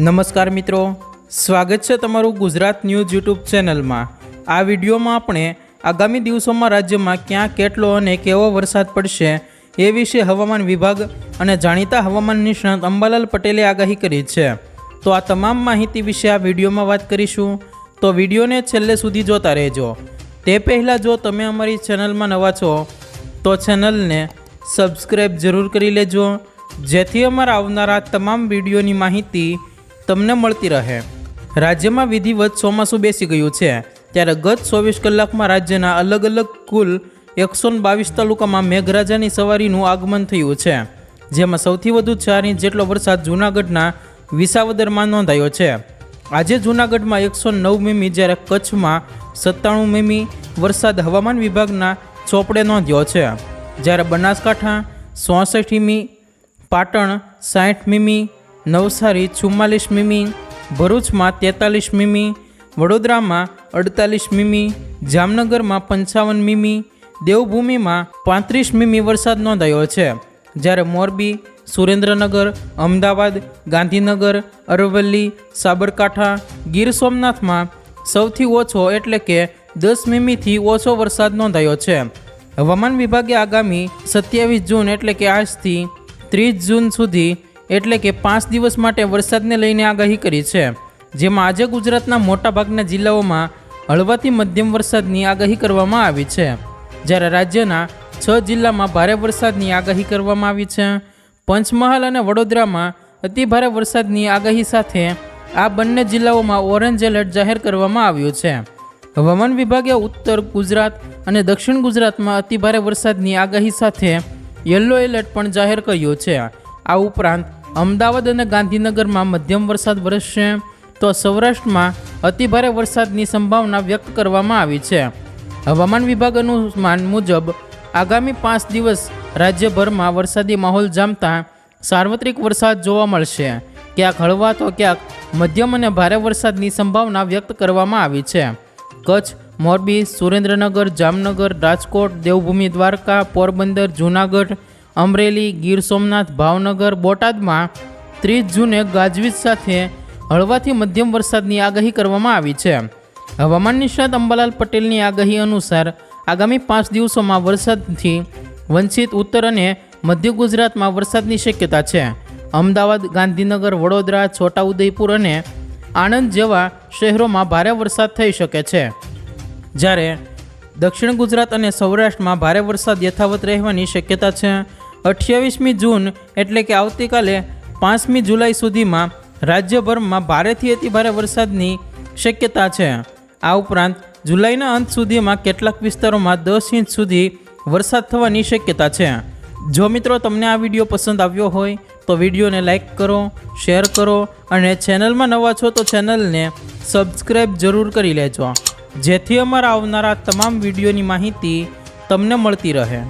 નમસ્કાર મિત્રો. સ્વાગત છે તમારું ગુજરાત ન્યૂઝ યુટ્યુબ ચેનલમાં. આ વિડીયોમાં આપણે આગામી દિવસોમાં રાજ્યમાં ક્યાં કેટલો અને કેવો વરસાદ પડશે એ વિશે હવામાન વિભાગ અને જાણીતા હવામાન નિષ્ણાત અંબાલાલ પટેલે આગાહી કરી છે. તો આ તમામ માહિતી વિશે આ વિડીયોમાં વાત કરીશું. તો વિડીયોને છેલ્લે સુધી જોતા રહેજો. તે પહેલાં જો તમે અમારી ચેનલમાં નવા છો, તો ચેનલને સબસ્ક્રાઈબ જરૂર કરી લેજો. જેથી અમારા આવનારા તમામ વિડીયોની માહિતી તમને મળતી રહે. રાજ્યમાં વિધિવત ચોમાસું બેસી ગયું છે. ત્યારે ગત ચોવીસ કલાકમાં રાજ્યના અલગ અલગ કુલ એકસો બાવીસ તાલુકામાં મેઘરાજાની સવારીનું આગમન થયું છે. જેમાં સૌથી વધુ ચાર ઇંચ જેટલો વરસાદ જૂનાગઢના વિસાવદરમાં નોંધાયો છે. આજે જૂનાગઢમાં એકસો નવ મીમી, જ્યારે કચ્છમાં સત્તાણું મીમી વરસાદ હવામાન વિભાગના ચોપડે નોંધ્યો છે. જ્યારે બનાસકાંઠા, ચોસઠ મીમી, પાટણ, સાઠ મીમી નવસારી ચુમ્માલીસ મીમી, ભરૂચમાં તેતાલીસ મીમી, વડોદરામાં અડતાલીસ મીમી, જામનગરમાં પંચાવન મીમી, દેવભૂમિમાં પાંત્રીસ મીમી વરસાદ નોંધાયો છે. જ્યારે મોરબી, સુરેન્દ્રનગર, અમદાવાદ, ગાંધીનગર, અરવલ્લી, સાબરકાંઠા, ગીર સોમનાથમાં સૌથી ઓછો એટલે કે દસ મીમીથી ઓછો વરસાદ નોંધાયો છે. હવામાન વિભાગે આગામી સત્યાવીસ જૂન એટલે કે આજથી ત્રીસ જૂન સુધી એટલે કે પાંચ દિવસ માટે વરસાદને લઈને આગાહી કરી છે. જેમાં આજે ગુજરાતના મોટાભાગના જિલ્લાઓમાં હળવાથી મધ્યમ વરસાદની આગાહી કરવામાં આવી છે. જ્યારે રાજ્યના છ જિલ્લામાં ભારે વરસાદની આગાહી કરવામાં આવી છે. પંચમહાલ અને વડોદરામાં અતિભારે વરસાદની આગાહી સાથે આ બંને જિલ્લાઓમાં ઓરેન્જ એલર્ટ જાહેર કરવામાં આવ્યું છે. હવામાન વિભાગે ઉત્તર ગુજરાત અને દક્ષિણ ગુજરાતમાં અતિભારે વરસાદની આગાહી સાથે યલો એલર્ટ પણ જાહેર કર્યું છે. આ ઉપરાંત અમદાવાદ અને ગાંધીનગરમાં મધ્યમ વરસાદ વરસશે તો સૌરાષ્ટ્રમાં અતિભારે વરસાદની સંભાવના વ્યક્ત કરવામાં આવી છે. હવામાન વિભાગ અનુમાન મુજબ, આગામી પાંચ દિવસ રાજ્યભરમાં વરસાદી માહોલ જામતા સાર્વત્રિક વરસાદ જોવા મળશે. ક્યાંક હળવા તો ક્યાંક મધ્યમ અને ભારે વરસાદની સંભાવના વ્યક્ત કરવામાં આવી છે. કચ્છ, મોરબી, સુરેન્દ્રનગર, જામનગર, રાજકોટ, દેવભૂમિ દ્વારકા, પોરબંદર, જૂનાગઢ અમરેલી ગીર સોમનાથ ભાવનગર બોટાદમાં ત્રીસ જૂને ગાજવીજ સાથે હળવાથી મધ્યમ વરસાદની આગાહી કરવામાં આવી છે. હવામાન નિષ્ણાત અંબાલાલ પટેલની આગાહી અનુસાર આગામી પાંચ દિવસોમાં વરસાદથી વંચિત ઉત્તર અને મધ્ય ગુજરાતમાં વરસાદની શક્યતા છે. અમદાવાદ, ગાંધીનગર, વડોદરા, છોટાઉદેપુર અને આણંદ જેવા શહેરોમાં ભારે વરસાદ થઈ શકે છે. જ્યારે દક્ષિણ ગુજરાત અને સૌરાષ્ટ્રમાં ભારે વરસાદ યથાવત રહેવાની શક્યતા છે. અઠ્યાવીસમી જૂન એટલે કે આવતીકાલે પાંચમી જુલાઈ સુધીમાં રાજ્યભરમાં ભારેથી અતિભારે વરસાદની શક્યતા છે. આ ઉપરાંત જુલાઈના અંત સુધીમાં કેટલાક વિસ્તારોમાં દસ ઇંચ સુધી વરસાદ થવાની શક્યતા છે. જો મિત્રો તમને આ વીડિયો પસંદ આવ્યો હોય, તો વિડીયોને લાઇક કરો, શેર કરો અને ચેનલમાં નવા છો તો ચેનલને સબસ્ક્રાઈબ જરૂર કરી લેજો. જેથી અમારા આવનારા તમામ વિડીયોની માહિતી તમને મળતી રહે.